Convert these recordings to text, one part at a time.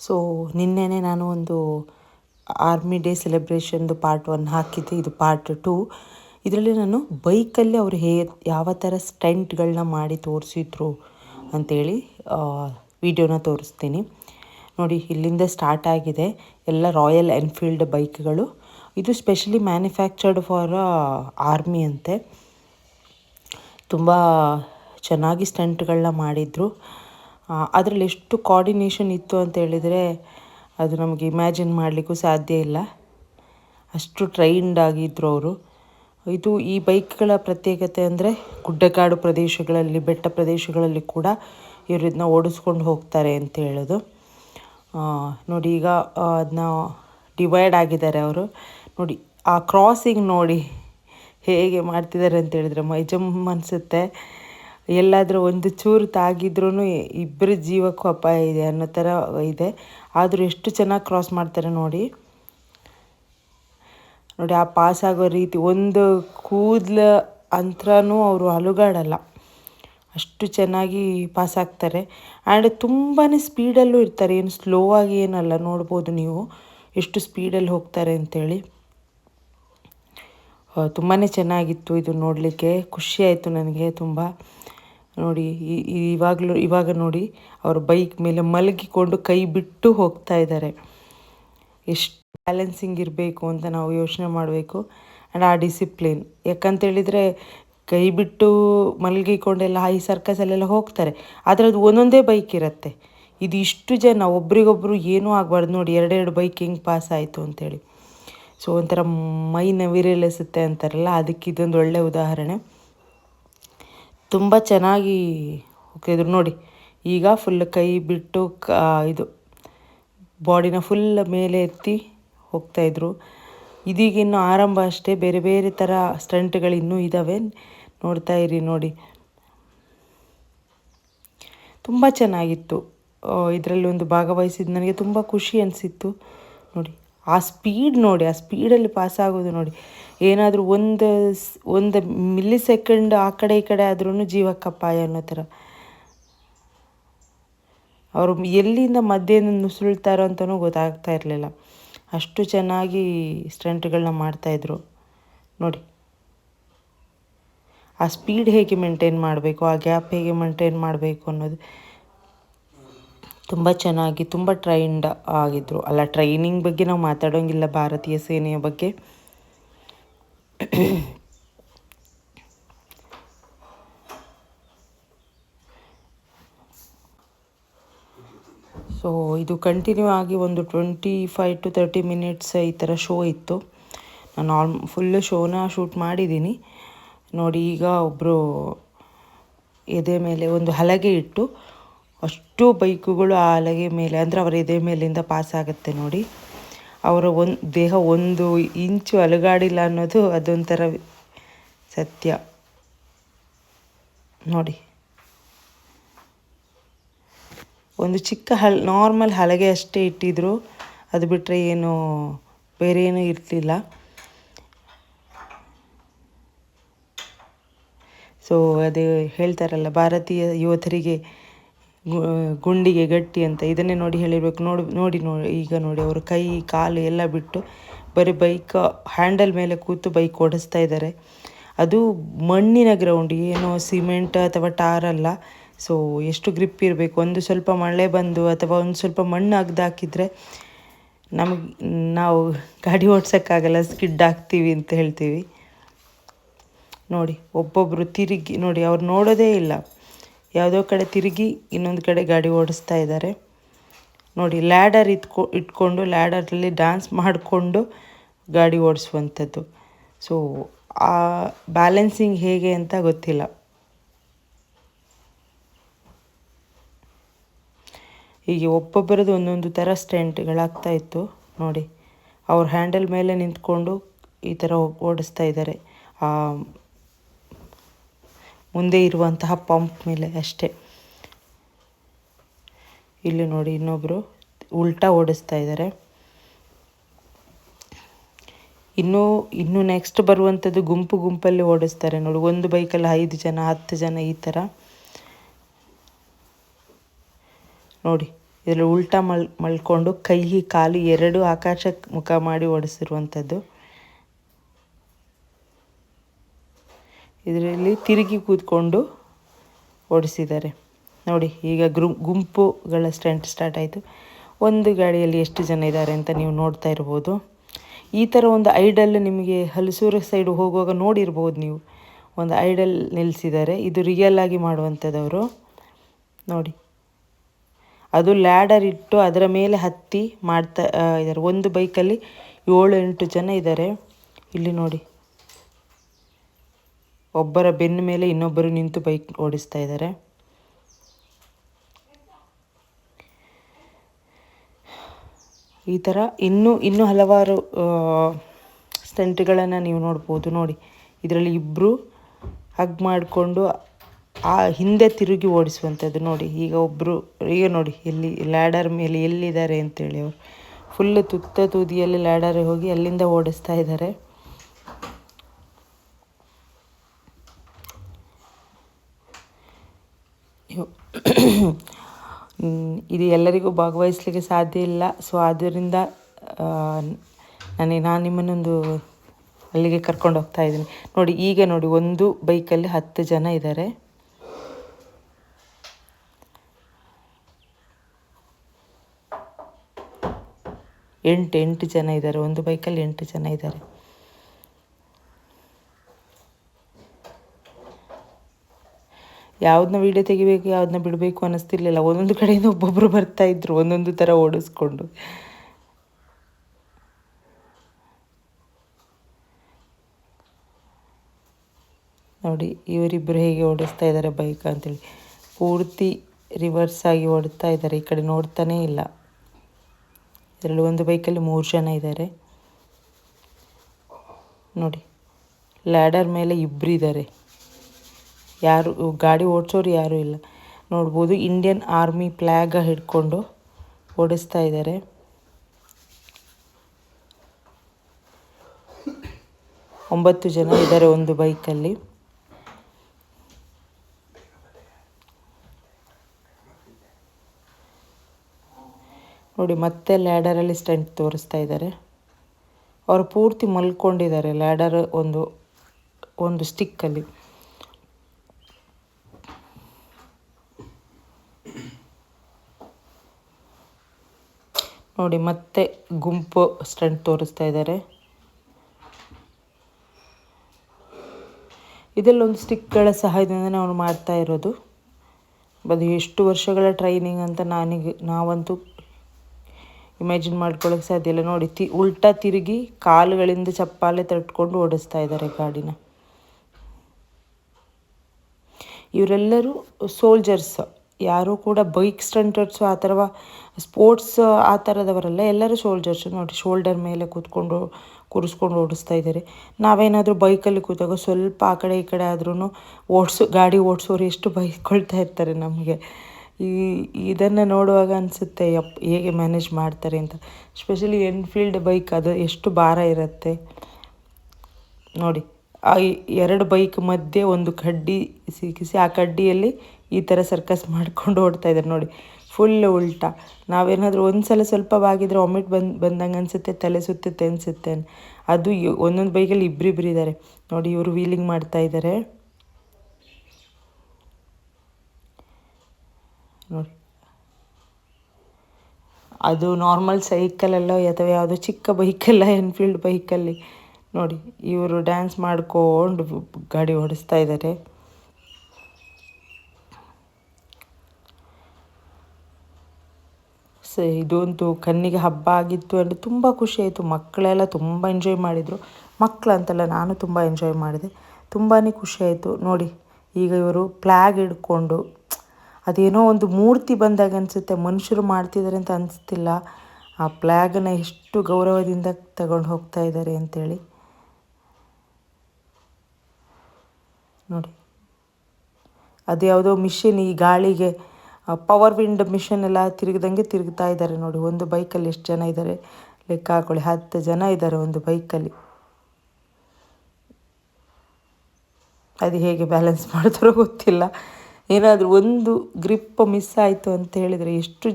So ನಿನ್ನೆನೇ ನಾನು ಒಂದು ಆರ್ಮಿ ಡೇ ಸೆಲೆಬ್ರೇಷನ್ದು ಪಾರ್ಟ್ ಒನ್ ಹಾಕಿದ್ದೆ. ಇದು ಪಾರ್ಟ್ ಟು ಇದರಲ್ಲಿ ನಾನು ಬೈಕಲ್ಲಿ ಅವರು ಹೇ, ಯಾವ ಥರ ಸ್ಟೆಂಟ್ಗಳನ್ನ ಮಾಡಿ ತೋರಿಸಿದ್ರು ಅಂಥೇಳಿ ವಿಡಿಯೋನ ತೋರಿಸ್ತೀನಿ. ನೋಡಿ, ಇಲ್ಲಿಂದ ಸ್ಟಾರ್ಟ್ ಆಗಿದೆ ಎಲ್ಲ ರಾಯಲ್ ಎನ್ಫೀಲ್ಡ್ ಬೈಕ್ಗಳು. ಇದು ಸ್ಪೆಷಲಿ ಮ್ಯಾನುಫ್ಯಾಕ್ಚರ್ಡ್ ಫಾರ್ ಆರ್ಮಿ ಅಂತೆ. ತುಂಬ ಚೆನ್ನಾಗಿ ಸ್ಟಂಟ್ಗಳನ್ನ ಮಾಡಿದರು. ಅದರಲ್ಲಿ ಎಷ್ಟು ಕೋಆರ್ಡಿನೇಷನ್ ಇತ್ತು ಅಂತ ಹೇಳಿದರೆ ಅದು ನಮಗೆ ಇಮ್ಯಾಜಿನ್ ಮಾಡಲಿಕ್ಕೂ ಸಾಧ್ಯ ಇಲ್ಲ. ಅಷ್ಟು ಟ್ರೈನ್ಡ್ ಆಗಿದ್ದರು ಅವರು. ಇದು ಈ ಬೈಕ್ಗಳ ಪ್ರತ್ಯೇಕತೆ ಅಂದರೆ ಗುಡ್ಡಗಾಡು ಪ್ರದೇಶಗಳಲ್ಲಿ, ಬೆಟ್ಟ ಪ್ರದೇಶಗಳಲ್ಲಿ ಕೂಡ ಇವರು ಓಡಿಸ್ಕೊಂಡು ಹೋಗ್ತಾರೆ ಅಂತ ಹೇಳೋದು. ನೋಡಿ ಈಗ ಅದನ್ನ ಡಿವೈಡ್ ಆಗಿದ್ದಾರೆ ಅವರು. ನೋಡಿ, ಆ ಕ್ರಾಸಿಂಗ್ ನೋಡಿ ಹೇಗೆ ಮಾಡ್ತಿದ್ದಾರೆ ಅಂತ ಹೇಳಿದ್ರೆ ಮೈ ಜಮ್ ಅನಿಸುತ್ತೆ. ಎಲ್ಲಾದರೂ ಒಂದು ಚೂರು ತಾಗಿದ್ರೂ ಇಬ್ಬರ ಜೀವಕ್ಕೂ ಅಪಾಯ ಇದೆ ಅನ್ನೋ ಥರ ಇದೆ. ಆದರೂ ಎಷ್ಟು ಚೆನ್ನಾಗಿ ಕ್ರಾಸ್ ಮಾಡ್ತಾರೆ ನೋಡಿ. ನೋಡಿ, ಆ ಪಾಸ್ ಆಗೋ ರೀತಿ ಒಂದು ಕೂದಲ ಅಂತರನೂ ಅವರು ಅಲುಗಾಡಲ್ಲ. ಅಷ್ಟು ಚೆನ್ನಾಗಿ ಪಾಸ್ ಆಗ್ತಾರೆ. ಆ್ಯಂಡ್ ತುಂಬಾ ಸ್ಪೀಡಲ್ಲೂ ಇರ್ತಾರೆ. ಏನು ಸ್ಲೋ ಆಗಿ ಏನಲ್ಲ, ನೋಡ್ಬೋದು ನೀವು ಎಷ್ಟು ಸ್ಪೀಡಲ್ಲಿ ಹೋಗ್ತಾರೆ ಅಂತೇಳಿ. ತುಂಬಾ ಚೆನ್ನಾಗಿತ್ತು ಇದು ನೋಡಲಿಕ್ಕೆ. ಖುಷಿಯಾಯಿತು ನನಗೆ ತುಂಬ. ನೋಡಿ ಇವಾಗಲೂ, ಇವಾಗ ನೋಡಿ, ಅವರು ಬೈಕ್ ಮೇಲೆ ಮಲಗಿಕೊಂಡು ಕೈ ಬಿಟ್ಟು ಹೋಗ್ತಾ ಇದ್ದಾರೆ. ಎಷ್ಟು ಬ್ಯಾಲೆನ್ಸಿಂಗ್ ಇರಬೇಕು ಅಂತ ನಾವು ಯೋಚನೆ ಮಾಡಬೇಕು. ಆ್ಯಂಡ್ ಆ ಡಿಸಿಪ್ಲಿನ್ ಯಾಕಂತೇಳಿದರೆ ಕೈ ಬಿಟ್ಟು ಮಲಗಿಕೊಂಡೆಲ್ಲ ಈ ಸರ್ಕಸಲ್ಲೆಲ್ಲ ಹೋಗ್ತಾರೆ. ಆದರೆ ಅದು ಒಂದೊಂದೇ ಬೈಕ್ ಇರುತ್ತೆ. ಇದು ಇಷ್ಟು ಜನ, ಒಬ್ರಿಗೊಬ್ರು ಏನೂ ಆಗಬಾರ್ದು. ನೋಡಿ, ಎರಡೆರಡು ಬೈಕ್ ಹೆಂಗೆ ಪಾಸ್ ಆಯಿತು ಅಂತೇಳಿ. ಸೊ ಒಂಥರ ಮೈ ನವಿರೇಳಿಸುತ್ತೆ ಅಂತಾರಲ್ಲ, ಅದಕ್ಕೆ ಇದೊಂದು ಒಳ್ಳೆಯ ಉದಾಹರಣೆ. ತುಂಬ ಚೆನ್ನಾಗಿ ಹೋಗ್ತಿದ್ರು ನೋಡಿ, ಈಗ ಫುಲ್ ಕೈ ಬಿಟ್ಟು ಕ ಇದು ಬಾಡಿನ ಫುಲ್ ಮೇಲೆ ಎತ್ತಿ ಹೋಗ್ತಾಯಿದ್ರು ಇದೀಗ ಇನ್ನು ಆರಂಭ ಅಷ್ಟೇ. ಬೇರೆ ಬೇರೆ ಥರ ಸ್ಟಂಟ್ಗಳು ಇನ್ನೂ ಇದ್ದಾವೆ ನೋಡ್ತಾ ಇರಿ ನೋಡಿ. ತುಂಬ ಚೆನ್ನಾಗಿತ್ತು. ಇದರಲ್ಲಿ ಒಂದು ಭಾಗವಹಿಸಿದ್ದು ನನಗೆ ತುಂಬ ಖುಷಿ ಅನಿಸಿತ್ತು. ನೋಡಿ. ಆ ಸ್ಪೀಡ್ ನೋಡಿ, ಆ ಸ್ಪೀಡಲ್ಲಿ ಪಾಸ್ ಆಗೋದು ನೋಡಿ. ಏನಾದರೂ ಒಂದು ಒಂದು ಮಿಲ್ಲಿ ಸೆಕೆಂಡ್ ಆ ಕಡೆ ಈ ಕಡೆ ಆದ್ರೂ ಜೀವಕ್ಕಪ್ಪಾಯ ಅನ್ನೋ ಥರ. ಅವರು ಎಲ್ಲಿಂದ ಮಧ್ಯದಿಂದ ನುಸುಳ್ತಾರೋ ಅಂತಲೂ ಗೊತ್ತಾಗ್ತಾ ಇರಲಿಲ್ಲ. ಅಷ್ಟು ಚೆನ್ನಾಗಿ ಸ್ಟಂಟ್ಗಳನ್ನ ಮಾಡ್ತಾಯಿದ್ರು ನೋಡಿ. ಆ ಸ್ಪೀಡ್ ಹೇಗೆ ಮೇಂಟೈನ್ ಮಾಡಬೇಕು, ಆ ಗ್ಯಾಪ್ ಹೇಗೆ ಮೇಂಟೈನ್ ಮಾಡಬೇಕು ಅನ್ನೋದು. ತುಂಬ ಚೆನ್ನಾಗಿ, ತುಂಬ ಟ್ರೈನ್ಡ್ ಆಗಿದ್ದರು ಅಲ್ಲ ಟ್ರೈನಿಂಗ್ ಬಗ್ಗೆ ನಾವು ಮಾತಾಡೋಂಗಿಲ್ಲ ಭಾರತೀಯ ಸೇನೆಯ ಬಗ್ಗೆ. ಸೊ ಇದು ಕಂಟಿನ್ಯೂ ಆಗಿ ಒಂದು twenty five to thirty minutes ಈ ಥರ ಶೋ ಇತ್ತು. ನಾನು ಆಲ್ ಫುಲ್ಲು ಶೋನ ಶೂಟ್ ಮಾಡಿದ್ದೀನಿ ನೋಡಿ, ಈಗ ಒಬ್ಬರು ಎದೆ ಮೇಲೆ ಒಂದು ಹಲಗೆ ಇಟ್ಟು ಅಷ್ಟು ಬೈಕುಗಳು ಆ ಹಲಗೆ ಮೇಲೆ, ಅಂದರೆ ಅವರ ಎದೆ ಮೇಲಿಂದ ಪಾಸ್ ಆಗುತ್ತೆ ನೋಡಿ. ಅವರ ಒಂದು, ದೇಹ ಒಂದು ಇಂಚು ಅಲುಗಾಡಿಲ್ಲ ಅನ್ನೋದು ಅದೊಂಥರ ಸತ್ಯ. ನೋಡಿ. ಒಂದು ಚಿಕ್ಕ ಹಲ್ ನಾರ್ಮಲ್ ಹಲಗೆ ಅಷ್ಟೇ ಇಟ್ಟಿದ್ರು. ಅದು ಬಿಟ್ಟರೆ ಏನು, ಬೇರೆ ಏನೂ ಇರಲಿಲ್ಲ. ಸೊ ಅದು ಹೇಳ್ತಾರಲ್ಲ, ಭಾರತೀಯ ಯೋಧರಿಗೆ ಗು- ಗುಂಡಿಗೆ ಗಟ್ಟಿ ಅಂತ ಇದನ್ನೇ ನೋಡಿ ಹೇಳಿರ್ಬೇಕು. ನೋಡಿ ನೋಡಿ ನೋಡಿ ಈಗ ನೋಡಿ ಅವರು ಕೈ, ಕಾಲು ಎಲ್ಲ ಬಿಟ್ಟು ಬರೀ ಬೈಕ್, ಹ್ಯಾಂಡಲ್ ಮೇಲೆ ಕೂತು ಬೈಕ್ ಓಡಿಸ್ತಾ ಇದ್ದಾರೆ. ಅದು ಮಣ್ಣಿನ ಗ್ರೌಂಡ್ ಏನೋ ಸಿಮೆಂಟ್ ಅಥವಾ ಟಾರ್ ಅಲ್ಲ. ಸೊ ಎಷ್ಟು ಗ್ರಿಪ್ ಇರಬೇಕು? ಒಂದು ಸ್ವಲ್ಪ ಮಳೆ ಬಂದು ಅಥವಾ ಒಂದು ಸ್ವಲ್ಪ ಮಣ್ಣು ಅಗ್ದು ಹಾಕಿದರೆ ನಮಗೆ, ನಾವು ಗಾಡಿ ಓಡ್ಸೋಕ್ಕಾಗಲ್ಲ, ಸ್ಕಿಡ್ ಹಾಕ್ತೀವಿ ಅಂತ ಹೇಳ್ತೀವಿ. ನೋಡಿ ಒಬ್ಬೊಬ್ಬರು ತಿರುಗಿ, ನೋಡಿ ಅವ್ರು ನೋಡೋದೇ ಇಲ್ಲ. ಯಾವುದೋ ಕಡೆ ತಿರುಗಿ ಇನ್ನೊಂದು ಕಡೆ ಗಾಡಿ ಓಡಿಸ್ತಾ ಇದ್ದಾರೆ. ನೋಡಿ ಲ್ಯಾಡರ್ ಇಟ್ಕೊ ಇಟ್ಕೊಂಡು ಲ್ಯಾಡರಲ್ಲಿ ಡ್ಯಾನ್ಸ್ ಮಾಡಿಕೊಂಡು ಗಾಡಿ ಓಡಿಸುವಂಥದ್ದು. ಸೊ ಆ ಬ್ಯಾಲೆನ್ಸಿಂಗ್ ಹೇಗೆ ಅಂತ ಗೊತ್ತಿಲ್ಲ. ಹೀಗೆ ಒಬ್ಬೊಬ್ಬರದ್ದು ಒಂದೊಂದು ಥರ ಸ್ಟೆಂಟ್ಗಳಾಗ್ತಾ ಇತ್ತು. ನೋಡಿ, ಅವ್ರ ಹ್ಯಾಂಡಲ್ ಮೇಲೆ ನಿಂತ್ಕೊಂಡು ಈ ಥರ ಓಡಿಸ್ತಾ ಇದ್ದಾರೆ. ಮುಂದೆ ಇರುವಂತಹ ಪಂಪ್ ಮೇಲೆ ಅಷ್ಟೇ. ಇಲ್ಲಿ ನೋಡಿ ಇನ್ನೊಬ್ಬರು ಉಲ್ಟಾ ಓಡಿಸ್ತಾ ಇದ್ದಾರೆ. ಇನ್ನೂ, ಇನ್ನು ನೆಕ್ಸ್ಟ್ ಬರುವಂಥದ್ದು ಗುಂಪು ಗುಂಪಲ್ಲಿ ಓಡಿಸ್ತಾರೆ. ನೋಡಿ, ಒಂದು ಬೈಕಲ್ಲಿ ಐದು ಜನ, ಹತ್ತು ಜನ ಈ ಥರ ನೋಡಿ, ಇದರಲ್ಲಿ ಉಲ್ಟಾ ಮಲ್ ಮಲ್ಕೊಂಡು ಕೈ, ಕಾಲು ಎರಡು ಆಕಾಶಕ್ಕೆ ಮುಖ ಮಾಡಿ ಓಡಿಸಿರುವಂಥದ್ದು ಇದರಲ್ಲಿ ತಿರುಗಿ ಕೂತ್ಕೊಂಡು ಓಡಿಸಿದ್ದಾರೆ. ನೋಡಿ, ಈಗ ಗ್ರೂ, ಗುಂಪುಗಳ ಸ್ಟಂಟ್ ಸ್ಟಾರ್ಟ್ ಆಯಿತು. ಒಂದು ಗಾಡಿಯಲ್ಲಿ ಎಷ್ಟು ಜನ ಇದ್ದಾರೆ ಅಂತ ನೀವು ನೋಡ್ತಾ ಇರ್ಬೋದು. ಈ ಥರ ಒಂದು ಐಡಲ್ ನಿಮಗೆ ಹಲಸೂರು ಸೈಡ್ ಹೋಗುವಾಗ ನೋಡಿರ್ಬೋದು ನೀವು. ಒಂದು ಐಡಲ್ ನಿಲ್ಲಿಸಿದ್ದಾರೆ ಇದು ರಿಯಲ್ ಆಗಿ ಮಾಡುವಂಥದ್ದವರು ನೋಡಿ. ಅದು ಲ್ಯಾಡರ್ ಇಟ್ಟು ಅದರ ಮೇಲೆ ಹತ್ತಿ ಮಾಡ್ತಾ ಇದ್ದಾರೆ. ಒಂದು ಬೈಕಲ್ಲಿ ಏಳು ಎಂಟು ಜನ ಇದ್ದಾರೆ. ಇಲ್ಲಿ ನೋಡಿ. ಒಬ್ಬರ ಬೆನ್ನ ಮೇಲೆ ಇನ್ನೊಬ್ಬರು ನಿಂತು ಬೈಕ್ ಓಡಿಸ್ತಾ ಇದ್ದಾರೆ. ಈ ಥರ ಇನ್ನೂ ಇನ್ನೂ ಹಲವಾರು ಸ್ಟೆಂಟ್ಗಳನ್ನು ನೀವು ನೋಡ್ಬೋದು. ನೋಡಿ, ಇದರಲ್ಲಿ ಇಬ್ಬರು ಹಗ್ ಮಾಡಿಕೊಂಡು ಆ ಹಿಂದೆ ತಿರುಗಿ ಓಡಿಸುವಂಥದ್ದು. ನೋಡಿ, ಈಗ ಒಬ್ಬರು ಈಗ ನೋಡಿ, ಎಲ್ಲಿ, ಲ್ಯಾಡರ್ ಮೇಲೆ ಎಲ್ಲಿದ್ದಾರೆ ಅಂತೇಳಿ ಅವರು. ಫುಲ್ ತುತ್ತ ತುದಿಯಲ್ಲಿ ಲ್ಯಾಡರ್ ಹೋಗಿ ಅಲ್ಲಿಂದ ಓಡಿಸ್ತಾ ಇದ್ದಾರೆ. ಇದು ಎಲ್ಲರಿಗೂ ಭಾಗವಹಿಸ್ಲಿಕ್ಕೆ ಸಾಧ್ಯ ಇಲ್ಲ. ಸೊ ಆದ್ದರಿಂದ ನನಗೆ ನಾನು ನಿಮ್ಮನ್ನೊಂದು ಅಲ್ಲಿಗೆ ಕರ್ಕೊಂಡು ಹೋಗ್ತಾ ಇದ್ದೀನಿ. ನೋಡಿ, ಈಗ ನೋಡಿ, ಒಂದು ಬೈಕಲ್ಲಿ ಹತ್ತು ಜನ ಇದ್ದಾರೆ ಎಂಟು ಎಂಟು ಜನ ಇದ್ದಾರೆ ಒಂದು ಬೈಕಲ್ಲಿ ಎಂಟು ಜನ ಇದ್ದಾರೆ ಯಾವ್ದನ್ನ ವೀಡಿಯೋ ತೆಗಿಬೇಕು ಯಾವ್ದನ್ನ ಬಿಡಬೇಕು ಅನ್ನಿಸ್ತಿರ್ಲಿಲ್ಲ. ಒಂದೊಂದು ಕಡೆಯಿಂದ ಒಬ್ಬೊಬ್ಬರು ಬರ್ತಾ ಇದ್ರು, ಒಂದೊಂದು ಥರ ಓಡಿಸ್ಕೊಂಡು. ನೋಡಿ ಇವರಿಬ್ಬರು ಹೇಗೆ ಓಡಿಸ್ತಾ ಇದ್ದಾರೆ ಬೈಕ್ ಅಂತೇಳಿ. ಪೂರ್ತಿ ರಿವರ್ಸ್ ಆಗಿ ಓಡ್ತಾ ಇದ್ದಾರೆ ಈ ಕಡೆ ನೋಡ್ತಾನೇ ಇಲ್ಲ. ಇದರಲ್ಲಿ ಒಂದು ಬೈಕಲ್ಲಿ ಮೂರು ಜನ ಇದ್ದಾರೆ ನೋಡಿ ಲ್ಯಾಡರ್ ಮೇಲೆ ಇಬ್ಬರಿದ್ದಾರೆ ಯಾರು, ಗಾಡಿ ಓಡಿಸೋರು ಯಾರೂ ಇಲ್ಲ. ನೋಡ್ಬೋದು ಇಂಡಿಯನ್ ಆರ್ಮಿ ಫ್ಲ್ಯಾಗ ಹಿಡ್ಕೊಂಡು ಓಡಿಸ್ತಾ ಇದ್ದಾರೆ ಒಂಬತ್ತು ಜನ ಇದ್ದಾರೆ ಒಂದು ಬೈಕಲ್ಲಿ. ನೋಡಿ, ಮತ್ತೆ ಲ್ಯಾಡರಲ್ಲಿ ಸ್ಟೆಂಟ್ ತೋರಿಸ್ತಾ ಇದ್ದಾರೆ ಅವರು ಪೂರ್ತಿ ಮಲ್ಕೊಂಡಿದ್ದಾರೆ, ಲ್ಯಾಡರ್ ಒಂದು ಒಂದು ಸ್ಟಿಕ್ಕಲ್ಲಿ ನೋಡಿ, ಮತ್ತೆ ಗುಂಪು ಸ್ಟಂಟ್ ತೋರಿಸ್ತಾ ಇದ್ದಾರೆ ಇದೆಲ್ಲೊಂದು ಸ್ಟಿಕ್ಗಳ ಸಹಾಯದಿಂದ ನಾವು ಮಾಡ್ತಾ ಇರೋದು. ಅದು ಎಷ್ಟು ವರ್ಷಗಳ ಟ್ರೈನಿಂಗ್ ಅಂತ ನನಗೆ, ನಾವಂತೂ ಇಮ್ಯಾಜಿನ್ ಮಾಡ್ಕೊಳ್ಳೋಕೆ ಸಾಧ್ಯ ಇಲ್ಲ. ನೋಡಿ, ತಿ, ಉಲ್ಟಾ ತಿರುಗಿ ಕಾಲುಗಳಿಂದ ಚಪ್ಪಾಲೆ ತಟ್ಕೊಂಡು ಓಡಿಸ್ತಾ ಇದ್ದಾರೆ ಗಾಡಿನ. ಇವರೆಲ್ಲರೂ ಸೋಲ್ಜರ್ಸ್ ಯಾರೂ ಕೂಡ ಬೈಕ್ ಸ್ಟಂಟರ್ಸು ಆ ಥರ ಸ್ಪೋರ್ಟ್ಸ್ ಆ ಥರದವರಲ್ಲ ಎಲ್ಲರೂ ಶೋಲ್ಡರ್ಸು ನೋಡಿ ಶೋಲ್ಡರ್ ಮೇಲೆ ಕೂತ್ಕೊಂಡು ಕೂರಿಸ್ಕೊಂಡು ಓಡಿಸ್ತಾ ಇದ್ದಾರೆ. ನಾವೇನಾದರೂ ಬೈಕಲ್ಲಿ ಕೂತಾಗ ಸ್ವಲ್ಪ ಆ ಕಡೆ ಈ ಕಡೆ ಆದ್ರೂ ಓಡಿಸೋ, ಗಾಡಿ ಓಡಿಸೋರು ಎಷ್ಟು ಬೈಕೊಳ್ತಾ ಇರ್ತಾರೆ ನಮಗೆ. ಈ, ಇದನ್ನು ನೋಡುವಾಗ ಅನಿಸುತ್ತೆ, ಯಪ್, ಹೇಗೆ ಮ್ಯಾನೇಜ್ ಮಾಡ್ತಾರೆ ಅಂತ. ಸ್ಪೆಷಲಿ ಎನ್ಫೀಲ್ಡ್ ಬೈಕ್ ಅದು ಎಷ್ಟು ಭಾರ ಇರುತ್ತೆ. ನೋಡಿ, ಆ ಎರಡು ಬೈಕ್ ಮಧ್ಯೆ ಒಂದು ಕಡ್ಡಿ ಸಿಕ್ಕಿಸಿ, ಆ ಕಡ್ಡಿಯಲ್ಲಿ ಈ ಥರ ಸರ್ಕಸ್ ಮಾಡ್ಕೊಂಡು ಓಡ್ತಾ ಇದ್ದಾರೆ ನೋಡಿ. ಫುಲ್ ಉಲ್ಟಾ. ನಾವೇನಾದರೂ ಒಂದು ಸಲ ಸ್ವಲ್ಪ ಬಾಗಿದ್ರೆ ವಾಮಿಟ್ ಬಂದು, ಬಂದಂಗೆ ಅನಿಸುತ್ತೆ, ತಲೆ ಸುತ್ತುತ್ತೆ ಅನಿಸುತ್ತೆ ಅದು ಒಂದೊಂದು ಬೈಕಲ್ಲಿ ಇಬ್ಬರಿಬ್ರು ಇದ್ದಾರೆ ನೋಡಿ ಇವರು ವೀಲಿಂಗ್ ಮಾಡ್ತಾ ಇದ್ದಾರೆ ನೋಡಿ. ಅದು ನಾರ್ಮಲ್ ಸೈಕಲಲ್ಲೋ ಅಥವಾ ಯಾವುದೋ ಚಿಕ್ಕ ಬೈಕಲ್ಲ ಎನ್ಫೀಲ್ಡ್ ಬೈಕಲ್ಲಿ ನೋಡಿ ಇವರು ಡ್ಯಾನ್ಸ್ ಮಾಡ್ಕೊಂಡು ಗಾಡಿ ಓಡಿಸ್ತಾ ಇದ್ದಾರೆ ಇದೊಂದು ಕಣ್ಣಿಗೆ ಹಬ್ಬ ಆಗಿತ್ತು ಅಂದರೆ ತುಂಬ ಖುಷಿ ಆಯಿತು. ಮಕ್ಕಳೆಲ್ಲ ತುಂಬ ಎಂಜಾಯ್ ಮಾಡಿದರು. ಮಕ್ಕಳು ಅಂತಲ್ಲ ನಾನು ತುಂಬ ಎಂಜಾಯ್ ಮಾಡಿದೆ. ತುಂಬಾ ಖುಷಿ ಆಯಿತು. ನೋಡಿ, ಈಗ ಇವರು ಫ್ಲ್ಯಾಗ್ ಹಿಡ್ಕೊಂಡು, ಅದೇನೋ ಒಂದು ಮೂರ್ತಿ ಬಂದಾಗ ಅನಿಸುತ್ತೆ, ಮನುಷ್ಯರು ಮಾಡ್ತಿದ್ದಾರೆ ಅಂತ ಅನಿಸ್ತಿಲ್ಲ. ಆ ಫ್ಲ್ಯಾಗನ್ನು ಎಷ್ಟು ಗೌರವದಿಂದ ತಗೊಂಡು ಹೋಗ್ತಾ ಇದ್ದಾರೆ ಅಂತೇಳಿ. ನೋಡಿ ಅದು ಯಾವುದೋ ಮಿಷಿನ್ ಈ ಗಾಳಿಗೆ ಪವರ್ ವಿಂಡ್ ಮಿಷನ್ ಎಲ್ಲ ತಿರುಗಿದಂಗೆ ತಿರುಗ್ತಾ ಇದ್ದಾರೆ ನೋಡಿ. ಒಂದು ಬೈಕಲ್ಲಿ ಎಷ್ಟು ಜನ ಇದ್ದಾರೆ? ಲೆಕ್ಕ ಹಾಕೊಳ್ಳಿ. ಹತ್ತು ಜನ ಇದ್ದಾರೆ ಒಂದು ಬೈಕಲ್ಲಿ ಅದು ಹೇಗೆ ಬ್ಯಾಲೆನ್ಸ್ ಮಾಡಿದ್ರೂ ಗೊತ್ತಿಲ್ಲ. ಏನಾದರೂ ಒಂದು ಗ್ರಿಪ್ ಮಿಸ್ ಆಯಿತು ಅಂತ ಹೇಳಿದರೆ ಎಷ್ಟು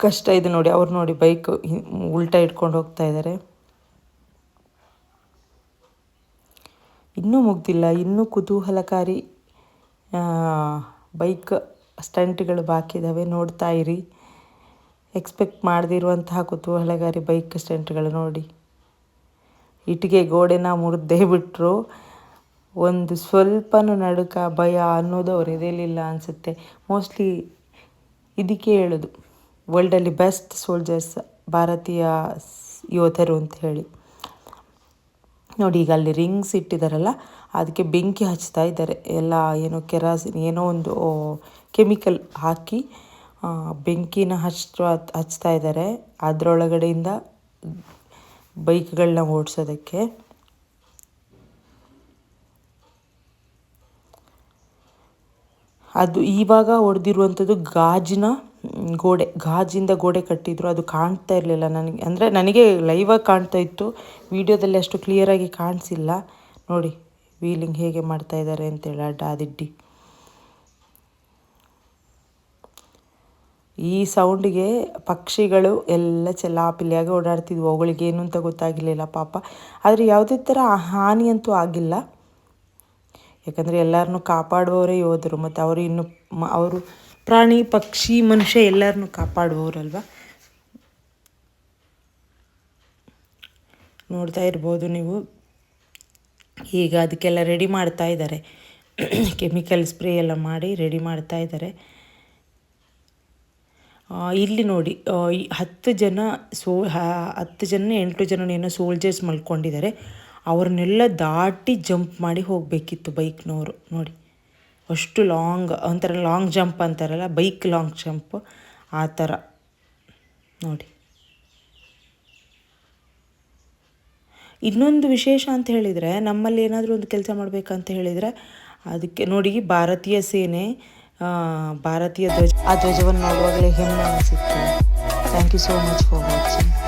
ಕಷ್ಟ ಇದೆ ನೋಡಿ. ಅವ್ರು ನೋಡಿ ಬೈಕ್ ಉಲ್ಟಾ ಇಟ್ಕೊಂಡು ಹೋಗ್ತಾ ಇದ್ದಾರೆ. ಇನ್ನೂ ಮುಗ್ದಿಲ್ಲ. ಇನ್ನೂ ಕುತೂಹಲಕಾರಿ ಬೈಕ್ ಸ್ಟಂಟ್ಗಳು ಬಾಕಿ ಇದ್ದಾವೆ ನೋಡ್ತಾ ಇರಿ. ಎಕ್ಸ್ಪೆಕ್ಟ್ ಮಾಡದಿರುವಂತಹ ಕುತೂಹಲಗಾರಿ ಬೈಕ್ ಸ್ಟಂಟ್ಗಳು ನೋಡಿ. ಇಟ್ಟಿಗೆ ಗೋಡೆನ ಮುರಿದೇ ಬಿಟ್ಟರು ಒಂದು ಸ್ವಲ್ಪನೂ ನಡುಕ ಭಯ ಅನ್ನೋದು ಅವ್ರು ಎದೆಯಲಿಲ್ಲ ಅನಿಸುತ್ತೆ. ಮೋಸ್ಟ್ಲಿ ಇದಕ್ಕೆ ಹೇಳೋದು, ವರ್ಲ್ಡಲ್ಲಿ ಬೆಸ್ಟ್ ಸೋಲ್ಜರ್ಸ್ ಭಾರತೀಯ ಯೋಧರು ಅಂತ ಹೇಳಿ. ನೋಡಿ, ಈಗ ಅಲ್ಲಿ ರಿಂಗ್ಸ್ ಇಟ್ಟಿದ್ದಾರಲ್ಲ ಅದಕ್ಕೆ ಬೆಂಕಿ ಹಚ್ತಾ ಇದ್ದಾರೆ. ಎಲ್ಲ ಏನೋ ಕೆರಾಸಿನ್, ಏನೋ ಒಂದು ಕೆಮಿಕಲ್ ಹಾಕಿ ಬೆಂಕಿನ ಹಚ್ಚ ಹಚ್ತಾ ಇದ್ದಾರೆ ಅದರೊಳಗಡೆಯಿಂದ ಬೈಕ್ಗಳನ್ನ ಓಡಿಸೋದಕ್ಕೆ. ಅದು ಇವಾಗ ಹೊಡೆದಿರುವಂಥದ್ದು ಗಾಜಿನ ಗೋಡೆ. ಗಾಜಿಂದ ಗೋಡೆ ಕಟ್ಟಿದ್ರು, ಅದು ಕಾಣ್ತಾ ಇರಲಿಲ್ಲ ನನಗೆ. ಅಂದರೆ ನನಗೆ ಲೈವಾಗಿ ಕಾಣ್ತಾ ಇತ್ತು. ವಿಡಿಯೋದಲ್ಲಿ ಅಷ್ಟು ಕ್ಲಿಯರಾಗಿ ಕಾಣಿಸಿಲ್ಲ. ನೋಡಿ ವೀಲಿಂಗ್ ಹೇಗೆ ಮಾಡ್ತಾ ಇದ್ದಾರೆ ಅಂತೇಳಿ ಅಡ್ಡ ದಿಡ್ಡಿ ಈ ಸೌಂಡಿಗೆ ಪಕ್ಷಿಗಳು ಎಲ್ಲ ಚೆಲ್ಲಾಪಿಲ್ಲಿಯಾಗಿ ಓಡಾಡ್ತಿದ್ವು. ಅವುಗಳಿಗೆ ಏನು ಅಂತ ಗೊತ್ತಾಗಿರಲಿಲ್ಲ ಪಾಪ. ಆದರೆ ಯಾವುದೇ ಥರ ಹಾನಿ ಅಂತೂ ಆಗಿಲ್ಲ. ಯಾಕಂದರೆ ಎಲ್ಲರನ್ನೂ ಕಾಪಾಡುವವರೇ ಯೋಧರು, ಮತ್ತು ಅವರು ಇನ್ನು ಅವರು ಪ್ರಾಣಿ, ಪಕ್ಷಿ, ಮನುಷ್ಯ ಎಲ್ಲರನ್ನು ಕಾಪಾಡುವವರಲ್ವ? ನೋಡ್ತಾ ಇರ್ಬೋದು ನೀವು. ಈಗ ಅದಕ್ಕೆಲ್ಲ ರೆಡಿ ಮಾಡ್ತಾ ಇದ್ದಾರೆ. ಕೆಮಿಕಲ್ ಸ್ಪ್ರೇ ಎಲ್ಲ ಮಾಡಿ ರೆಡಿ ಮಾಡ್ತಾ ಇದ್ದಾರೆ. ಇಲ್ಲಿ ನೋಡಿ ಹತ್ತು ಜನ ಸೋ ಹತ್ತು ಜನ, ಎಂಟು ಜನ ಏನೋ ಸೋಲ್ಜರ್ಸ್ ಮಲ್ಕೊಂಡಿದ್ದಾರೆ. ಅವ್ರನ್ನೆಲ್ಲ ದಾಟಿ ಜಂಪ್ ಮಾಡಿ ಹೋಗಬೇಕಿತ್ತು ಬೈಕ್ನವರು ನೋಡಿ, ಅಷ್ಟು ಲಾಂಗ್ ಒಂಥರ ಲಾಂಗ್ ಜಂಪ್ ಅಂತಾರಲ್ಲ ಬೈಕ್ ಲಾಂಗ್ ಜಂಪ್ ಆ ಥರ. ನೋಡಿ. ಇನ್ನೊಂದು ವಿಶೇಷ ಅಂತ ಹೇಳಿದರೆ, ನಮ್ಮಲ್ಲಿ ಏನಾದರೂ ಒಂದು ಕೆಲಸ ಮಾಡಬೇಕಂತ ಹೇಳಿದರೆ, ಅದಕ್ಕೆ ನೋಡಿ, ಭಾರತೀಯ ಸೇನೆ ભારતીય ધ્વજ આ ધ્વજવન નોટ વગેરે હિમના શીખવું thank you so much for watching